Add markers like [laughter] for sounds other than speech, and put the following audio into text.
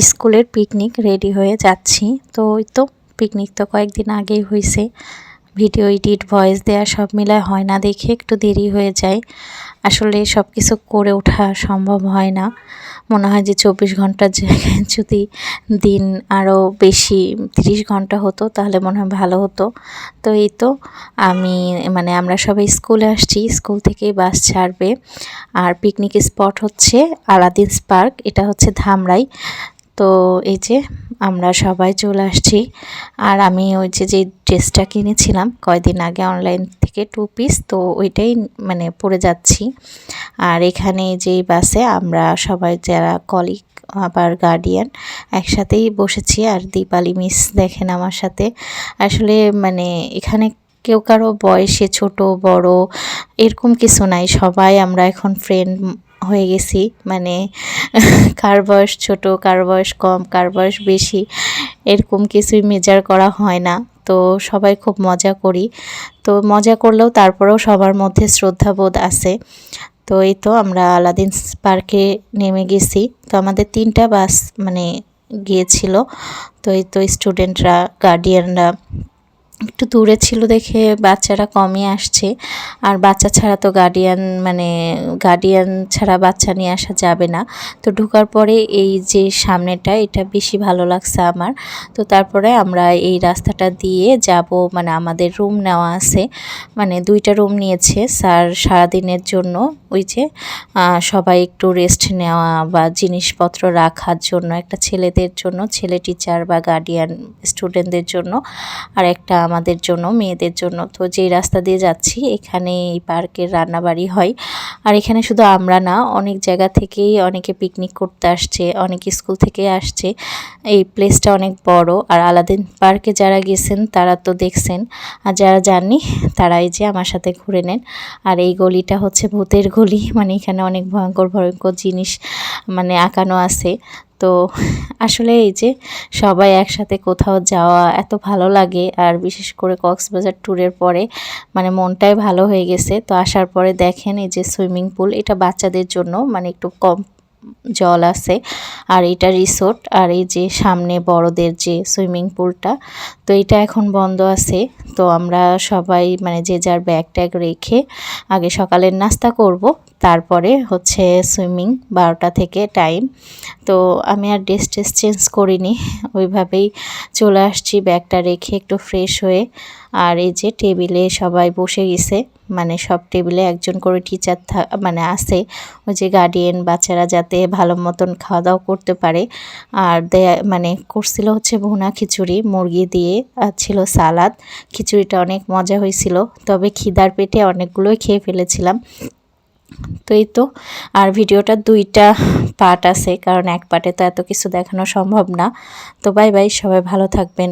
স্কুলের picnic ready হয়ে যাচ্ছি। তো ওই তো পিকনিক তো কয়েকদিন আগেই হয়েছে ভিডিও এডিট, ভয়েস দেওয়া সব মিলায় হয় না দেখে একটু দেরি হয়ে যায়। আসলে সব কিছু করে ওঠা সম্ভব হয় না। মনে হয় যে চব্বিশ ঘণ্টার জায়গায় যদি দিন আরও বেশি তিরিশ ঘণ্টা হতো, তাহলে মনে হয় ভালো হতো। তো এই তো আমি মানে আমরা সবাই স্কুলে আসছি। স্কুল থেকেই বাস ছাড়বে। আর পিকনিক স্পট হচ্ছে আলাদিন পার্ক। এটা হচ্ছে ধামরাই। তো এই যে আমরা সবাই চলে আসছি। আর আমি ওই যে যে ড্রেসটা কিনেছিলাম কয়দিন আগে অনলাইন থেকে টু পিস তো ওইটাই মানে পরে যাচ্ছি। আর এখানে যেই বাসে আমরা সবাই যারা কলিগ আবার গার্ডিয়ান একসাথেই বসেছি। আর দীপালি মিস দেখেন আমার সাথে। আসলে মানে এখানে কেউ কারও বয়সে ছোট, বড় এরকম কিছু নাই। সবাই আমরা এখন ফ্রেন্ড হয়ে গেছি মানে [laughs] কার বয়স ছোট, কার বয়স কম, কার বয়স বেশি, এরকম কিছুই মেজার করা হয় না। তো সবাই খুব মজা করি। তো মজা করলেও তারপরেও সবার মধ্যে শ্রদ্ধাবোধ আছে। তো এই তো আমরা আলাদিন পার্কে নেমে গেছি। তো আমাদের তিনটা বাস মানে গিয়েছিল। তো এই তো স্টুডেন্টরা গার্ডিয়ানরা একটু দূরে ছিল দেখে বাচ্চারা কমই আসছে। আর বাচ্চা ছাড়া তো গার্ডিয়ান মানে গার্ডিয়ান ছাড়া বাচ্চা নিয়ে আসা যাবে না। তো ঢোকার পরে এই যে সামনেটা, এটা বেশি ভালো লাগছে আমার। তো তারপরে আমরা এই রাস্তাটা দিয়ে যাব মানে আমাদের রুম নেওয়া আছে। মানে দুইটা রুম নিয়েছে স্যার সারাদিনের জন্য। ওই যে সবাই একটু রেস্ট নেওয়া বা জিনিসপত্র রাখার জন্য, একটা ছেলেদের জন্য, ছেলে টিচার বা গার্ডিয়ান স্টুডেন্টদের জন্য। আর একটা আমাদের জন্য, মেয়েদের জন্য। তো যেই রাস্তা দিয়ে যাচ্ছি এখানে এই পার্কের রান্নাবাড়ি হয়। আর এখানে শুধু আমরা না, অনেক জায়গা থেকেই অনেকে পিকনিক করতে আসছে, অনেক স্কুল থেকে আসছে। এই প্লেসটা অনেক বড়। আর আলাদিন পার্কে যারা গেছেন, তারা তো দেখছেন। আর যারা যাননি তারা এই যে আমার সাথে ঘুরে নেন। আর এই গলিটা হচ্ছে ভূতের গলি। মানে এখানে অনেক ভয়ঙ্কর ভয়ঙ্কর জিনিস মানে আঁকানো আছে। তো আসলে এই যে সবাই একসাথে কোথাও যাওয়া এত ভালো লাগে, আর বিশেষ করে কক্সবাজার ট্যুরের পরে মানে মনটাই ভালো হয়ে গেছে। তো আসার পরে দেখেন এই যে সুইমিং পুল, এটা বাচ্চাদের জন্য মানে একটু কম জল আছে, আর এটা রিসোর্ট, আর এই যে সামনে বড়দের যে সুইমিং পুলটা, তো এটা এখন বন্ধ আছে। তো আমরা সবাই মানে যে যার ব্যাগ ট্যাগ রেখে আগে সকালের নাস্তা করব তারপরে হচ্ছে সুইমিং বারোটা থেকে টাইম। তো আমি আর ড্রেস টেস চেঞ্জ করিনি, ওইভাবেই চলে আসছি ব্যাগটা রেখে একটু ফ্রেশ হয়ে। আর এই যে টেবিলে সবাই বসে গেছে মানে সব টেবিলে একজন করে টিচার থা মানে আছে, ওই যে গার্ডিয়ান বাচ্চারা যাতে ভালো মতন খাওয়া দাওয়া করতে পারে। আর দেয়া মানে করছিল হচ্ছে ভুনা খিচুড়ি, মুরগি দিয়ে, আর ছিল সালাদ। খিচুড়িটা অনেক মজা হয়েছিল, তবে খিদার পেটে অনেকগুলোই খেয়ে ফেলেছিলাম। তো এই তো। আর ভিডিওটা দুইটা পার্ট আছে, কারণ এক পার্টে তো এত কিছু দেখানো সম্ভব না। তো বাই বাই সবাই ভালো থাকবেন।